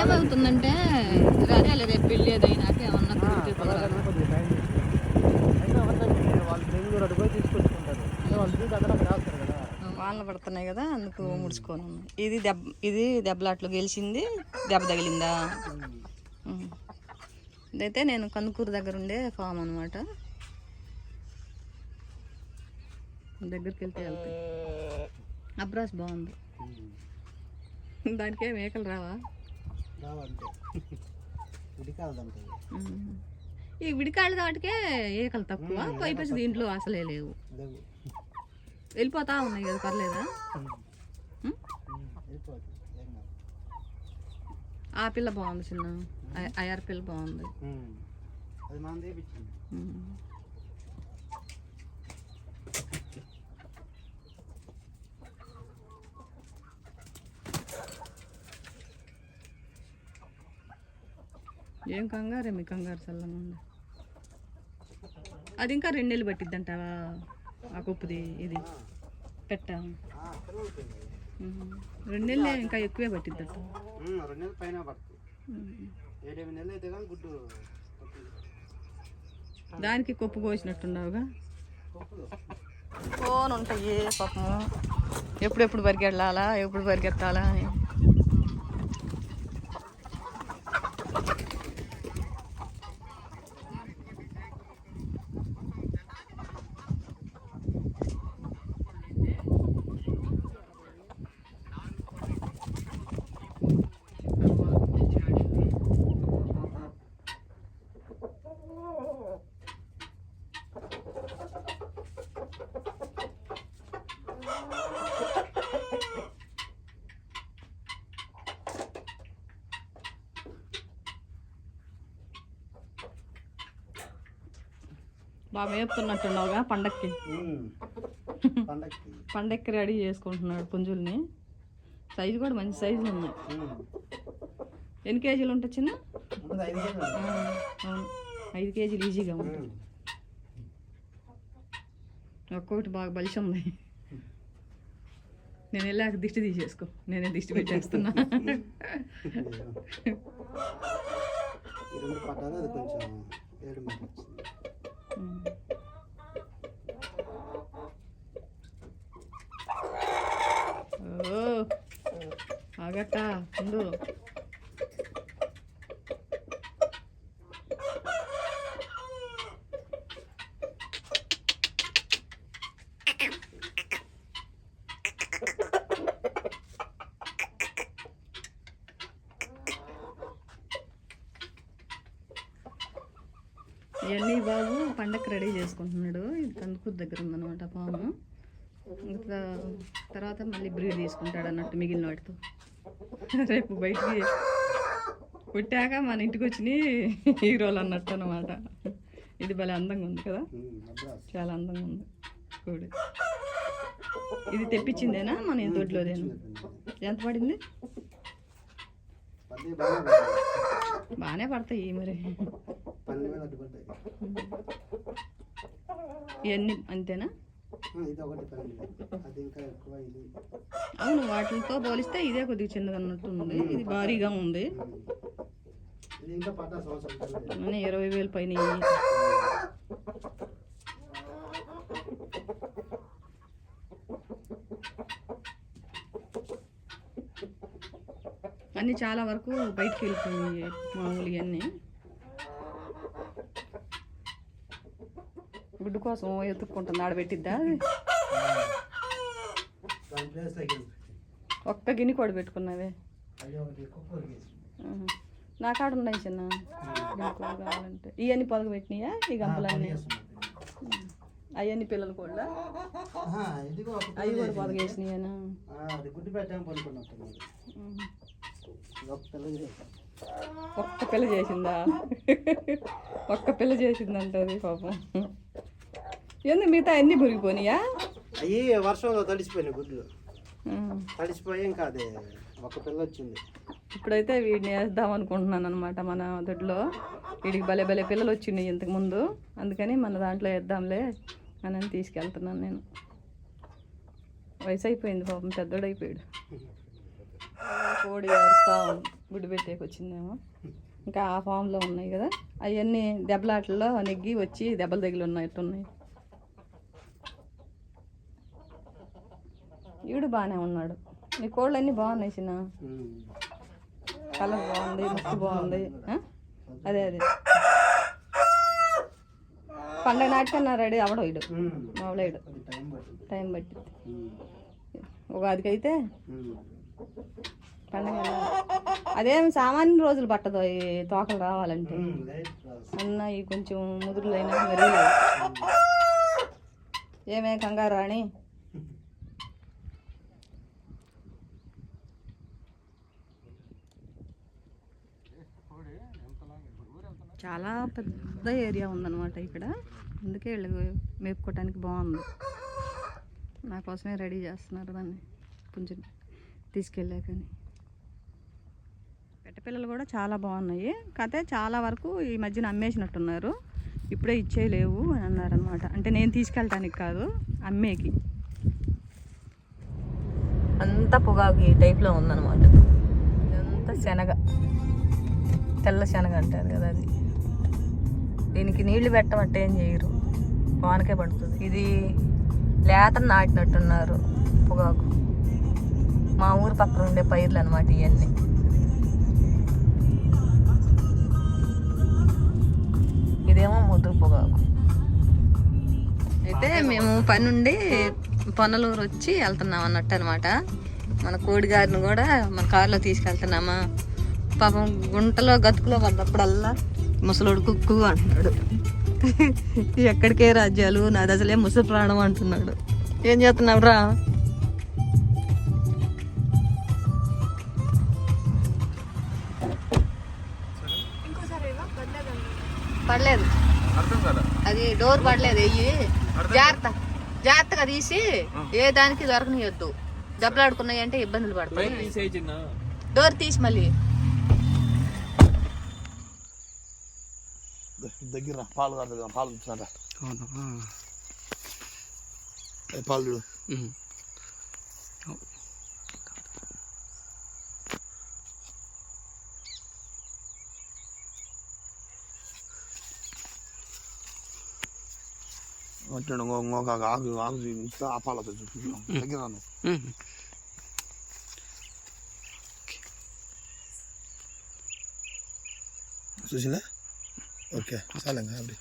ఏమవుతుందంటే అదే రేపు పెళ్ళి ఏదైనాక ఏమన్నా వాళ్ళు వాళ్ళు పడుతున్నాయి కదా అందుకు ముడుచుకొని ఇది దెబ్బ ఇది దెబ్బలాట్లు గెలిచింది దెబ్బ తగిలిందా. ఇదైతే నేను కందుకూరు దగ్గర ఉండే ఫామ్ అనమాట దగ్గరికి వెళ్తే వెళ్తాయి అబ్రాస్ బాగుంది. దానికే మేకలు రావా? ఈ విడికాళ్ళ దాటికే ఏకలు తక్కువ. పైపేసి దీంట్లో అసలే లేవు. వెళ్ళిపోతా ఉన్నాయి కదా పర్లేదా? ఆ పిల్ల బాగుంది చిన్న. అయ్యార్ పిల్ల బాగుంది అది మనం తెప్పించింది ఉం. ఏం కంగారే మీ కంగారు చల్లంగా ఉంది అది ఇంకా రెండు నెలలు పట్టిద్దంటావా ఆ కుప్పుది ఇది పెట్ట. నెలలే ఇంకా ఎక్కువే పట్టిద్దట. పైన పడుతుంది. గుడ్డు దానికి కొప్పు కోసినట్టున్నావుగా. ఫోన్ ఉంటాయి పాపము ఎప్పుడెప్పుడు పరిగెళ్ళాలా ఎప్పుడు పరిగెత్తాలా అని. బాగా మేపుతున్నట్టున్నావుగా పండక్కి? పండక్కి. పండక్కి రెడీ చేసుకుంటున్నాడు పుంజుల్ని. సైజు కూడా మంచి సైజులు ఉన్నాయి. ఎన్ని కేజీలు ఉంటాయి చిన్న? ఐదు కేజీలు ఆ, అవును. ఐదు కేజీలు ఈజీగా ఉంటాయి ఒక్కొక్కటి బాగా బలిసి ఉంది. నేను వెళ్ళాక దిష్టి తీసేసుకో. నేనే దిష్టి పెట్టేస్తున్నా. కొంచెం ఉండు ఇవన్నీ బాబు పండగకి రెడీ చేసుకుంటున్నాడు. ఇది కందుకూరు దగ్గర ఉందన్నమాట పాము. ఇంకా తర్వాత మళ్ళీ బ్రీడ్ తీసుకుంటాడు అన్నట్టు మిగిలిన వాటితో. రేపు బయటికి పుట్టాక మన ఇంటికి వచ్చి హీరోలు అన్నట్టు అనమాట ఇది భలే అందంగా ఉంది కదా? చాలా అందంగా ఉంది. కోడి. ఇది తెప్పించిందేనా? మన దొడ్లోదేనా ఎంత పడింది. బాగానే పడతాయి మరి. ఇవన్నీ అంతేనా? ఇది ఒకటి పన్నెండు వేలు. అది ఇంకా ఎక్కువ ఇది. అవును వాటితో పోలిస్తే ఇదే కొద్దిగా చిన్నది అన్నట్టు ఉంది ఇది భారీగా ఉంది. ఇది ఇంకా పడ్డా సంవత్సరం పిల్లలు. అన్నీ ఇరవై వేలు పైన అన్నీ చాలా వరకు బయటికి వెళ్ళిపోయినాయి మామూలు ఇవన్నీ గుడ్డు కోసం ఎత్తుక్కుంటుంది. ఆడబెట్టిద్దా. ఒక్క గిన్నె కూడా పెట్టుకున్నావే. నా కాడ ఉన్నాయి చిన్న. కావాలంటే. ఇవన్నీ పొదగ పెట్టినాయా? ఈ గంపలన్నీ అవన్నీ పిల్లలు కూడా? అవి కూడా చేసాం. ఒక్క పిల్ల చేసిందా? ఒక్క పిల్ల చేసిందంటది పాపం. ఎందుకు మిగతా అన్ని మురిగిపోయినాయా? అయ్యి వర్షంలో తడిసిపోయినాయి గుడ్లు. తడిసిపోయి ఇంకా అదే ఒక పిల్ల వచ్చింది. ఇప్పుడైతే వీడిని వేద్దాం అనుకుంటున్నాను అనమాట మన దొడ్లో. వీడికి భలే భలే పిల్లలు వచ్చినాయి ఇంతకు ముందు అందుకని మన దాంట్లో వేద్దాంలే అని తీసుకెళ్తున్నాను నేను. వయసు అయిపోయింది పాపం పెద్దోడైపోయాడు కోడి ఉంది గుడ్డు పెట్టేకి వచ్చిందేమో. ఇంకా ఆ ఫామ్లో ఉన్నాయి కదా. అవన్నీ దెబ్బలాటల్లో నెగ్గి వచ్చి దెబ్బలు తగిలి ఉన్నాయి ఈడు బాగానే ఉన్నాడు. మీ కోళ్ళు అన్నీ బాగున్నాయి చిన్న. కలర్ బాగుంది ముక్కు బాగుంది. అదే అదే. పండగ నాటికన్నా రెడీ అవడం ఇడు మామూలు టైం టైం బట్టి ఉగాదికి అయితే పండగ అదేం సామాన్య రోజులు పట్టదు ఈ తోకలు రావాలంటే. అన్న ఈ కొంచెం ముదురులైనా మరి ఏమే కంగారు రాణి చాలా పెద్ద ఏరియా ఉందన్నమాట ఇక్కడ. అందుకే వీళ్ళు మేపుకోవటానికి బాగుంది. నా కోసమే రెడీ చేస్తున్నారు దాన్ని. కొంచెం తీసుకెళ్ళాకని. పెట్టపిల్లలు కూడా చాలా బాగున్నాయి. కాకపోతే చాలా వరకు ఈ మధ్యన అమ్మేసినట్టున్నారు. ఇప్పుడే ఇచ్చేయలేవు అని అన్నారనమాట అంటే నేను తీసుకెళ్ళటానికి కాదు అమ్మేకి. అంతా పొగాకు ఈ టైప్లో ఉందన్నమాట. ఇదంతా శనగ తెల్ల శనగ అంటారు కదా అది. దీనికి నీళ్ళు పెట్టమంటే ఏం చేయరు. వానకే పడుతుంది. ఇది లేత నాటినట్టున్నారు పొగాకు. మా ఊరు పక్కన ఉండే పైర్లు అనమాట ఇవన్నీ ఇదేమో ముదురు పొగాకు. అయితే మేము పని నుండి వచ్చి వెళ్తున్నాం అన్నట్టు అనమాట మన కోడిగారిని కూడా మన కారులో తీసుకెళ్తున్నామా. పాపం గుంటలో గతుకులో పడ్డప్పుడల్లా ముసలోడు కుక్కు అంటున్నాడు. ఎక్కడికే రాజ్యాలు? నాది అసలే ముసలి ప్రాణం అంటున్నాడు. ఏం చేస్తున్నావు రా? పడలేదు. అది డోర్ పడలేదు వెయ్యి. జాగ్రత్త. జాగ్రత్తగా తీసి ఏ దానికి దొరకనియొద్దు. దెబ్బలాడుకున్నాయి అంటే ఇబ్బందులు పడతాయి. డోర్ తీసి మళ్ళీ. దగ్గర పాలు కాదు పాలు చూసారా పాలు చూడు వచ్చాడు ఇంకొక ఆకు ఆకు చూపిస్తే ఆ పాలతో చూపించాం దగ్గర రాను. చూసిందా Okay சொல்லுங்கள் அப்படி.